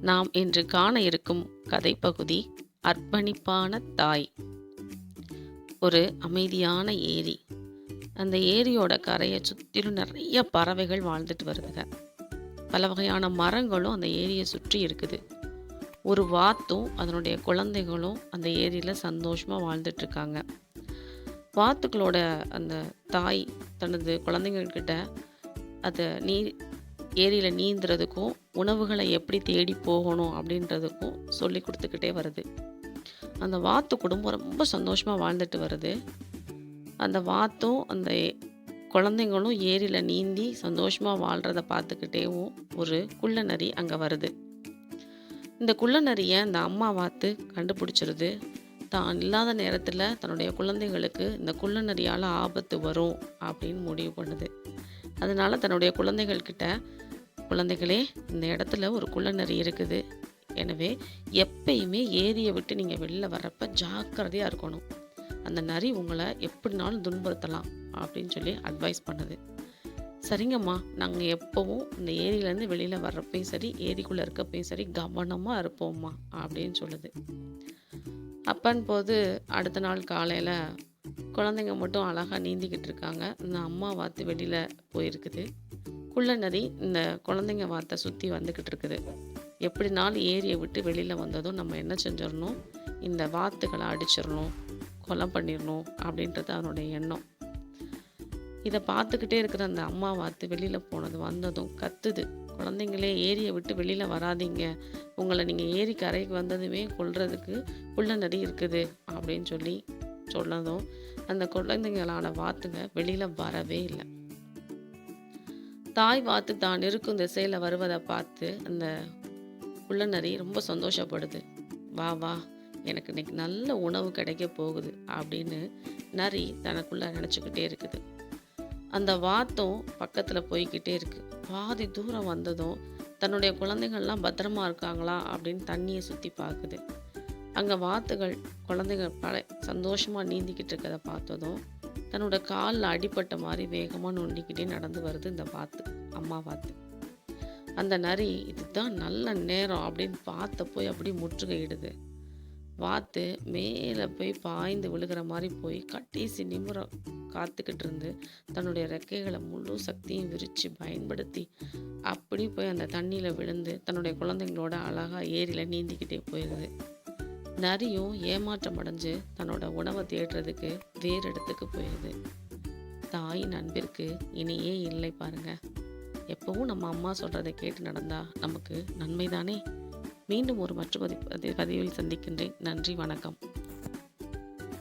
நாம் இன்று காண இருக்கும் கதை பகுதி அர்ப்பணிப்பான தாய். ஒரு அமைதியான ஏரி. அந்த ஏரியோட கரையை சுற்றிலும் நிறைய பறவைகள் வாழ்ந்துட்டு வருதுங்க. பல வகையான மரங்களும் அந்த ஏரியை சுற்றி இருக்குது. ஒரு வாத்தும் அதனுடைய குழந்தைகளும் அந்த ஏரியில் சந்தோஷமாக வாழ்ந்துட்டு இருக்காங்க. வாத்துக்களோட அந்த தாய் தனது குழந்தைங்கள்கிட்ட அதை நீர் ஏரியில் நீந்துறதுக்கும் உணவுகளை எப்படி தேடி போகணும் அப்படின்றதுக்கும் சொல்லி கொடுத்துக்கிட்டே வருது. அந்த வாத்து குடும்பம் ரொம்ப சந்தோஷமாக வாழ்ந்துட்டு வருது. அந்த வாத்தும் அந்த குழந்தைங்களும் ஏரியில் நீந்தி சந்தோஷமாக வாழ்கிறத பார்த்துக்கிட்டேவும் ஒரு குள்ள நரி அங்கே வருது. இந்த குள்ள நரியை அந்த அம்மா வாத்து கண்டுபிடிச்சிருது. தான் இல்லாத நேரத்தில் தன்னுடைய குழந்தைகளுக்கு இந்த குள்ள நரியால் ஆபத்து வரும் அப்படின்னு முடிவு பண்ணுது. அதனால் தன்னுடைய குழந்தைகள்கிட்ட குழந்தைகளே இந்த இடத்துல ஒரு குள்ளநரி இருக்குது. எனவே எப்பயுமே ஏரியை விட்டு நீங்கள் வெளில வர்றப்ப ஜாக்கிரதையாக இருக்கணும். அந்த நரி உங்களை எப்படினாலும் துன்புறுத்தலாம் அப்படின்னு சொல்லி அட்வைஸ் பண்ணுது. சரிங்கம்மா நாங்கள் எப்போவும் இந்த ஏரியிலேருந்து வெளியில் வர்றப்பையும் சரி ஏரிக்குள்ளே இருக்கப்பையும் சரி கவனமாக இருப்போம்மா அப்படின்னு சொல்லுது. அப்பன் போது அடுத்த நாள் காலையில் குழந்தைங்க மட்டும் அழகாக நீந்திக்கிட்டு இருக்காங்க. இந்த அம்மா வாத்து வெளியில் போயிருக்குது. குள்ள நரி இந்த குழந்தைங்க வாத்தை சுற்றி வந்துக்கிட்டு இருக்குது. எப்படினாலும் ஏரியை விட்டு வெளியில் வந்ததும் நம்ம என்ன செஞ்சிடணும்? இந்த வாத்துகளை அடிச்சிடணும் கொலை பண்ணிடணும் அப்படின்றது அவனுடைய எண்ணம். இதை பார்த்துக்கிட்டே இருக்கிற அந்த அம்மா வாத்து வெளியில் போனது வந்ததும் கத்துது. குழந்தைங்களே ஏரியை விட்டு வெளியில் வராதீங்க. உங்களை நீங்கள் ஏரி கரைக்கு வந்ததுமே கொள்றதுக்கு குள்ள நரி இருக்குது அப்படின்னு சொல்லி சொன்னதும் அந்த குழந்தைங்களான வாத்துங்க வெளியில் வரவே இல்லை. தாய் வாத்து தான் இருக்கும் திசையில் வருவதை பார்த்து அந்த உள்ள நரி ரொம்ப சந்தோஷப்படுது. வா வா எனக்கு இன்னைக்கு நல்ல உணவு கிடைக்க போகுது அப்படின்னு நரி தனக்குள்ளே நினச்சிக்கிட்டே இருக்குது. அந்த வாத்தும் பக்கத்தில் போய்கிட்டே இருக்குது பாதி தூரம் வந்ததும் தன்னுடைய குழந்தைகள்லாம் பத்திரமா இருக்காங்களா அப்படின்னு தண்ணியை சுற்றி பார்க்குது அங்கே வாத்துகள் குழந்தைகள் பல சந்தோஷமாக நீந்திக்கிட்டு இருக்கிறத பார்த்ததும் தன்னோட காலில் அடிப்பட்ட மாதிரி வேகமாக நொண்டிக்கிட்டே நடந்து வருது இந்த வாத்து. அம்மா பார்த்து அந்த நரி இதுதான் நல்ல நேரம் அப்படின்னு பார்த்த போய் அப்படி முற்றுகையிடுது. வாத்து மேலே போய் பாய்ந்து விழுகிற மாதிரி போய் கடைசி நிமிரம் காத்துக்கிட்டு இருந்து தன்னுடைய ரெக்கைகளை முழு சக்தியும் விரித்து பயன்படுத்தி அப்படி போய் அந்த தண்ணியில் விழுந்து தன்னுடைய குழந்தைங்களோட அழகாக ஏரியில் நீந்திக்கிட்டே போயிடுது நரியும் ஏமாற்றம் அடைஞ்சு தன்னோட உணவை தேடுறதுக்கு வேறு இடத்துக்கு போயிடுது தாயின் அன்பிற்கு இனியே இல்லை பாருங்கள் எப்பவும் நம்ம அம்மா சொல்கிறதை கேட்டு நடந்தால் நமக்கு நன்மைதானே? மீண்டும் ஒரு மற்ற பதிவில் சந்திக்கின்றேன். நன்றி வணக்கம்.